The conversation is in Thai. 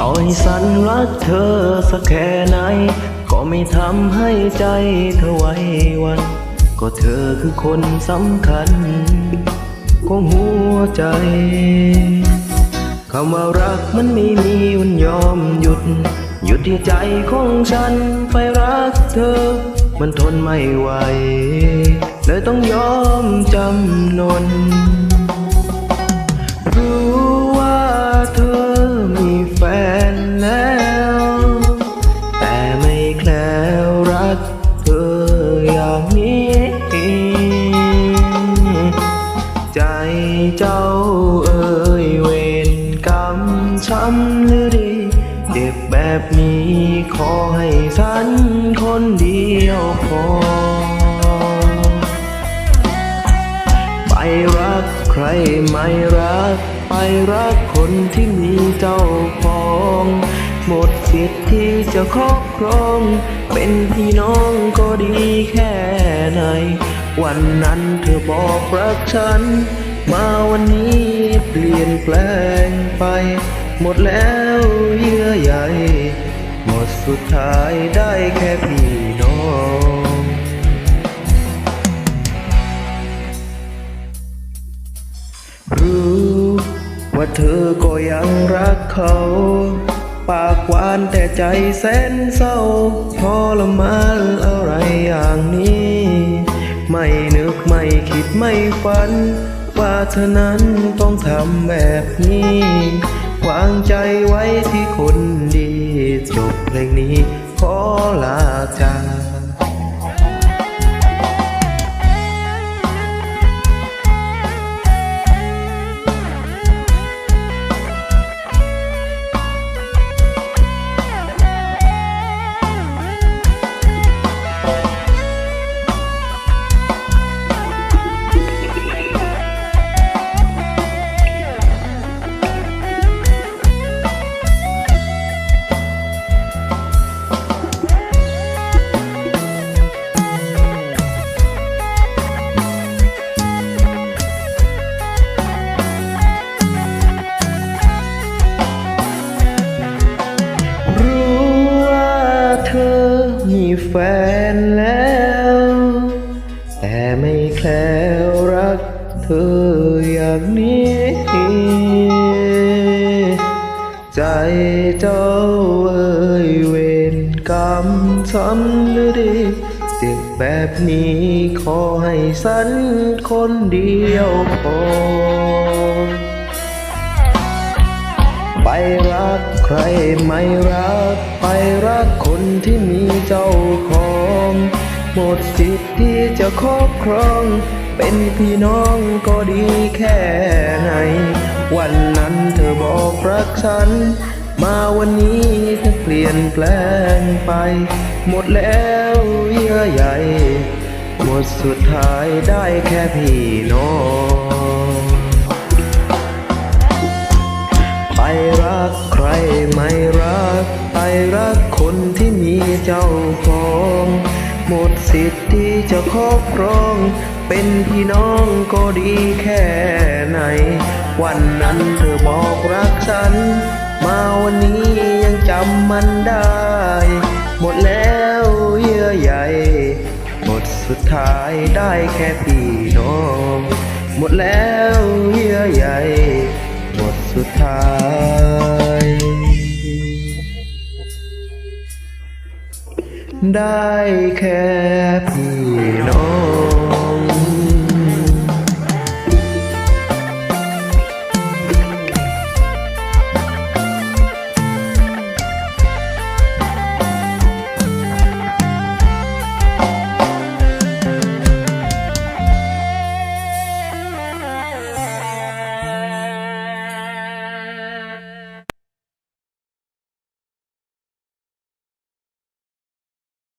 ต่อยสันรักเธอสักแค่ไหน ก็ไม่ทำให้ใจเธอไหว้หวัน ก็เธอคือคนสำคัญ ของหัวใจคำว่ารักมันไม่มีวันยอมหยุด หยุดที่ใจของฉันไปรักเธอ มันทนไม่ไหว เลยต้องยอมจำนน เจ้าเอ่ยเวรกรรมช้ำหรือดี เจ็บแบบนี้ขอให้ฉันคนเดียวพอ ไปรักใครไม่รัก ไปรักคนที่มีเจ้าของหมดสิทธิ์ที่จะครอบครอง เป็นพี่น้องก็ดีแค่ไหน วันนั้นเธอบอกรักฉัน มาวันนี้เปลี่ยนแปลงไป หมดแล้วเยื่อใยหมดสุดท้ายได้แค่พี่น้องรู้ว่าเธอก็ยังรักเขา ปากหวานแต่ใจแสนเศร้าทรมานอะไรอย่างนี้ ไม่นึกไม่คิดไม่ฝัน ว่าเธอนั้นต้องทำแบบนี้วางใจไว้ที่คนดี จบเพลงนี้ขอลาจาก แฟนแล้ว แต่ไม่แคล้วรักเธออย่างนี้ ใจเจ้าเอ่ยเวรกรรมซ้ำหรือดีเจ็บแบบนี้ขอให้สันคนเดียวพอ ไปรักใครไม่รัก ไปรักคนที่มีเจ้าของ หมดสิทธิ์ที่จะครอบครอง เป็นพี่น้องก็ดีแค่ไหน วันนั้นเธอบอกรักฉัน มาวันนี้เธอเปลี่ยนแปลงไป หมดแล้วเยื่อใยหมดสุดท้ายได้แค่พี่น้อง สิทธิ์ที่จะครอบครอง เป็นพี่น้องก็ดีแค่ไหน วันนั้นเธอบอกรักฉัน มาวันนี้ยังจำมันได้ หมดแล้วเยื่อใยหมดสุดท้ายได้แค่พี่น้อง หมดแล้วเยื่อใยหมดสุดท้าย ได้แค่พี่